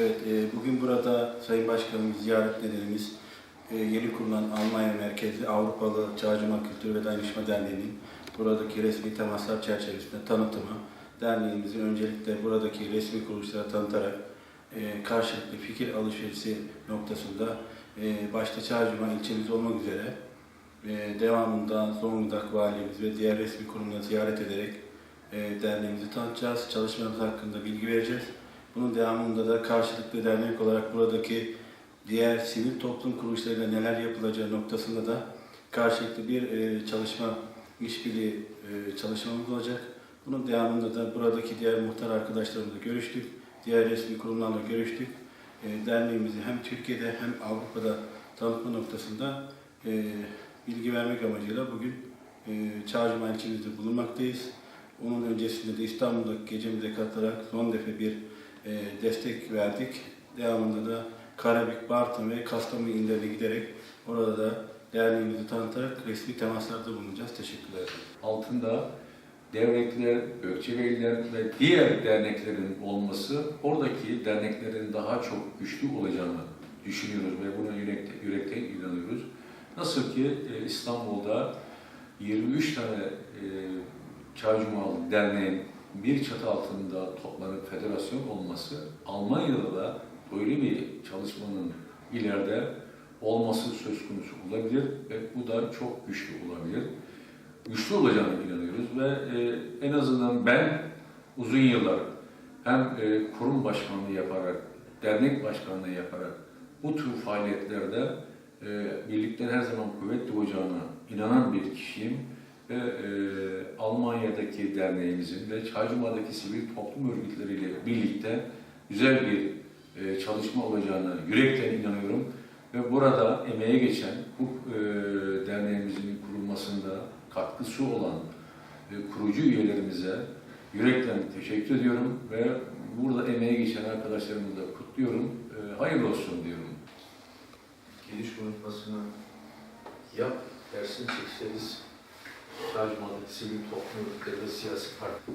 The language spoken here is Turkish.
Evet, e, bugün burada Sayın Başkanımız ziyaret nedenimiz e, yeni kurulan Almanya merkezli Avrupalı Çağcıma Kültür ve Dayanışma Derneği'nin buradaki resmi temaslar çerçevesinde tanıtımı, derneğimizin öncelikle buradaki resmi kuruluşlara tanıtarak e, karşılıklı fikir alışverişi noktasında e, başta Çağcıma ilçemiz olmak üzere e, devamında Zonguldak Valimiz ve diğer resmi kurumları ziyaret ederek e, derneğimizi tanıtacağız, çalışmalarımız hakkında bilgi vereceğiz. Bunun devamında da karşılıklı dernek olarak buradaki diğer sivil toplum kuruluşlarıyla neler yapılacağı noktasında da karşılıklı bir e, çalışma, işbirliği e, çalışmamız olacak. Bunun devamında da buradaki diğer muhtar arkadaşlarımızla görüştük, diğer resmi kurumlarla görüştük. E, derneğimizi hem Türkiye'de hem Avrupa'da tanıtma noktasında e, bilgi vermek amacıyla bugün e, Çağcıma ilçemizde bulunmaktayız. Onun öncesinde de İstanbul'daki gecemize katılarak son defa bir e, destek verdik. Devamında da Karabük, Bartın ve Kastamonu illerine giderek orada da derneğimizi tanıtarak resmi temaslarda bulunacağız. Teşekkürler. altında devletler, Gökçebeyliler ve diğer derneklerin olması oradaki derneklerin daha çok güçlü olacağını düşünüyoruz ve buna yürekte, yürekten inanıyoruz. Nasıl ki e, İstanbul'da 23 tane e, Çaycumalı Derneğin bir çatı altında toplanıp federasyon olması, Almanya'da da böyle bir çalışmanın ileride olması söz konusu olabilir ve bu da çok güçlü olabilir. Güçlü olacağına inanıyoruz ve e, en azından ben uzun yıllar hem e, kurum başkanlığı yaparak, dernek başkanlığı yaparak bu tür faaliyetlerde e, birlikten her zaman kuvvet doğacağına inanan bir kişiyim ve e, Almanya'daki derneğimizin ve Çaycuma'daki sivil toplum örgütleriyle birlikte güzel bir e, çalışma olacağına yürekten inanıyorum ve burada emeğe geçen bu e, derneğimizin kurulmasında katkısı olan e, kurucu üyelerimize yürekten teşekkür ediyorum ve burada emeğe geçen arkadaşlarımızı da kutluyorum. E, hayırlı olsun diyorum. giriş konuşmasını yap dersini çekseniz Şarjma'daki sivil toplum örgütleri ve siyasi parti.